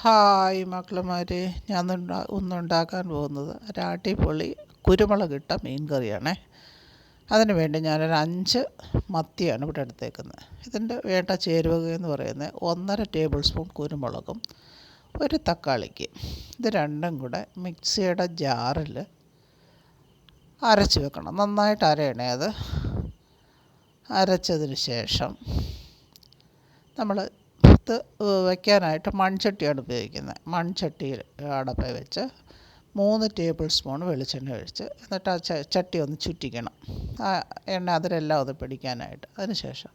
Hi മക്കളുമാരെ ഞാൻ ഒന്നുണ്ടാക്കാൻ പോകുന്നത് ഒരടിപൊളി കുരുമുളകിട്ട മീൻ കറിയാണേ. അതിന് വേണ്ടി ഞാനൊരു അഞ്ച് മത്തിയാണ് ഇവിടെ എടുത്തേക്കുന്നത്. ഇതിന്റെ വേണ്ട ചേരുവക എന്ന് പറയുന്നത് ഒന്നര ടേബിൾ സ്പൂൺ കുരുമുളകും ഒരു തക്കാളിക്ക്. ഇത് രണ്ടും കൂടെ മിക്സിയുടെ ജാറിൽ അരച്ച് വെക്കണം. നന്നായിട്ട് അരയണേ അത്. അരച്ചതിന് ശേഷം നമ്മൾ എടുത്ത് വയ്ക്കാനായിട്ട് മൺചട്ടിയാണ് ഉപയോഗിക്കുന്നത്. മൺചട്ടിയിൽ അടപ്പ് വെച്ച് മൂന്ന് ടേബിൾ സ്പൂൺ വെളിച്ചെണ്ണ ഒഴിച്ച് എന്നിട്ട് ആ ചട്ടി ഒന്ന് ചുറ്റിക്കണം. ആ എണ്ണ അതിലെല്ലാം ഒന്ന് പിടിക്കാനായിട്ട്. അതിനുശേഷം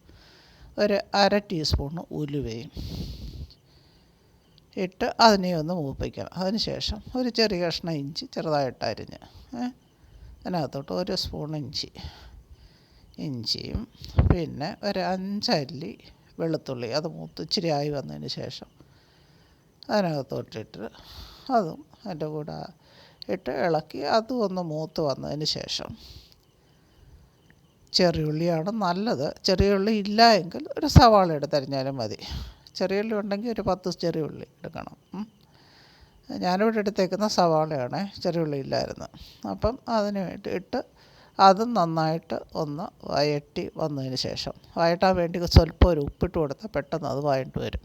ഒരു അര ടീസ്പൂൺ ഉലുവയും ഇട്ട് അതിനെ ഒന്ന് മൂപ്പിക്കണം. അതിനുശേഷം ഒരു ചെറിയ കഷ്ണം ഇഞ്ചി ചെറുതായിട്ട് അരിഞ്ഞ് അതിനകത്തോട്ട് ഒരു സ്പൂൺ ഇഞ്ചി. ഇഞ്ചിയും പിന്നെ ഒരു അഞ്ചല്ലി വെളുത്തുള്ളി അത് മൂത്ത് ഇച്ചിരി ആയി വന്നതിന് ശേഷം അതിനകത്തോട്ടിട്ട് അതും അതിന്റെ കൂടെ ഇട്ട് ഇളക്കി അതും ഒന്ന് മൂത്ത് വന്നതിന് ശേഷം ചെറിയുള്ളിയാണ് നല്ലത്. ചെറിയുള്ളി ഇല്ല എങ്കിൽ ഒരു സവാള എടുത്തരിഞ്ഞാലും മതി. ചെറിയുള്ളി ഉണ്ടെങ്കിൽ ഒരു പത്ത് ചെറിയുള്ളി എടുക്കണം. ഞാനിവിടെ എടുത്തേക്കുന്ന സവാളയാണ് ചെറിയുള്ളി ഇല്ലായിരുന്നു. അപ്പം അതിന് വേണ്ടി ഇട്ട് അതും നന്നായിട്ട് ഒന്ന് വയറ്റി വന്നതിന് ശേഷം. വയറ്റാൻ വേണ്ടി സ്വല്പം ഒരു ഉപ്പിട്ട് കൊടുത്താൽ പെട്ടെന്ന് അത് വഴണ്ട് വരും.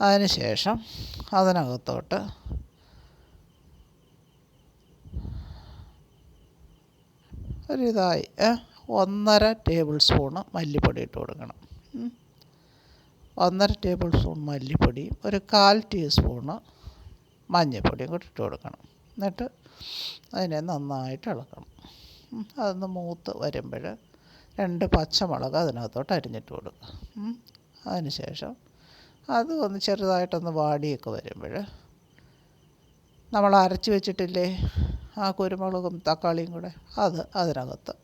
അതിന് ശേഷം അതിനകത്തോട്ട് ഒരിതായി ഒന്നര ടേബിൾ സ്പൂണ് മല്ലിപ്പൊടി ഇട്ട് കൊടുക്കണം. ഒന്നര ടേബിൾ സ്പൂൺ മല്ലിപ്പൊടിയും ഒരു കാൽ ടീസ്പൂണ് മഞ്ഞൾപ്പൊടിയും കൂടി ഇട്ട് കൊടുക്കണം. എന്നിട്ട് അതിനെ നന്നായിട്ട് ഇളക്കണം. അതൊന്ന് മൂത്ത് വരുമ്പോൾ രണ്ട് പച്ചമുളക് അതിനകത്തോട്ട് അരിഞ്ഞിട്ട് കൊടുക്കുക. അതിന് ശേഷം അത് ഒന്ന് ചെറുതായിട്ടൊന്ന് വാടിയൊക്കെ വരുമ്പോൾ നമ്മൾ അരച്ച് വെച്ചിട്ടില്ലേ ആ കുരുമുളകും തക്കാളിയും കൂടെ അത് അതിനകത്ത്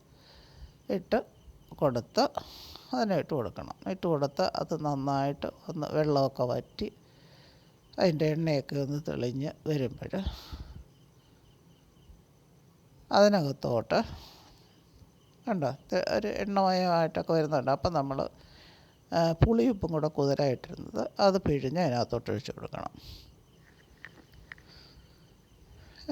ഇട്ട് കൊടുത്ത് അതിനെ ഇട്ട് കൊടുക്കണം. ഇട്ട് കൊടുത്ത് അത് നന്നായിട്ട് ഒന്ന് വെള്ളമൊക്കെ വറ്റി അതിന്റെ എണ്ണയൊക്കെ ഒന്ന് തെളിഞ്ഞ് വരുമ്പോൾ അതിനകത്തോട്ട് കണ്ടോ? ഒരു എണ്ണമയമായിട്ടൊക്കെ വരുന്നുണ്ട്. അപ്പം നമ്മൾ പുളിയുപ്പും കൂടെ കുതിരായിട്ടിരുന്നത് അത് പിഴിഞ്ഞ് അതിനകത്തോട്ട് ഒഴിച്ച് കൊടുക്കണം.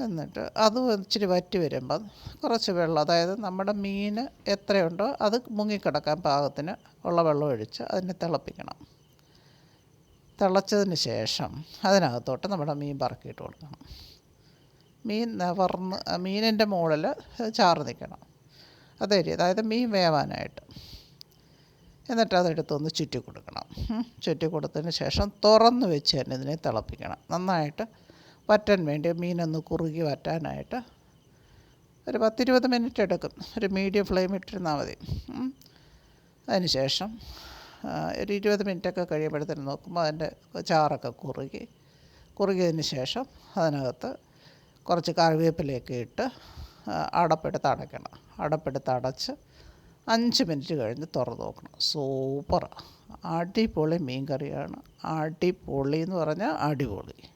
എന്നിട്ട് അത് ഇച്ചിരി വറ്റി വരുമ്പം കുറച്ച് വെള്ളം അതായത് നമ്മുടെ മീൻ എത്രയുണ്ടോ അത് മുങ്ങിക്കിടക്കാൻ പാകത്തിന് ഉള്ള വെള്ളം ഒഴിച്ച് അതിനെ തിളപ്പിക്കണം. തിളച്ചതിന് ശേഷം അതിനകത്തോട്ട് നമ്മുടെ മീൻ പറക്കിയിട്ട് കൊടുക്കണം. മീൻ നിവർന്ന് മീനിന്റെ മുകളിൽ ചാറ് നിൽക്കണം. അതേ അതായത് മീൻ വേവാനായിട്ട്. എന്നിട്ട് അതെടുത്തൊന്ന് ചുറ്റി കൊടുക്കണം. ചുറ്റി കൊടുത്തതിന് ശേഷം തുറന്ന് വെച്ച് തന്നെ ഇതിനെ തിളപ്പിക്കണം. നന്നായിട്ട് വറ്റാൻ വേണ്ടി മീനൊന്ന് കുറുകി വറ്റാനായിട്ട് ഒരു പത്തിരുപത് മിനിറ്റ് എടുക്കും. ഒരു മീഡിയം ഫ്ലെയിം ഇട്ടിരുന്നാൽ മതി. അതിന് ശേഷം ഒരു ഇരുപത് മിനിറ്റൊക്കെ കഴിയുമ്പോഴത്തേനും നോക്കുമ്പോൾ അതിന്റെ ചാറൊക്കെ കുറുകി കുറുകിയതിന് ശേഷം അതിനകത്ത് കുറച്ച് കറിവേപ്പിലയൊക്കെ ഇട്ട് അടപ്പെടുത്ത് അടയ്ക്കണം. അടപ്പെടുത്ത് അടച്ച് അഞ്ച് മിനിറ്റ് കഴിഞ്ഞ് തുറന്ന് നോക്കണം. സൂപ്പർ അടിപൊളി മീൻ കറിയാണ് അടിപൊളി എന്ന് പറഞ്ഞാൽ അടിപൊളി.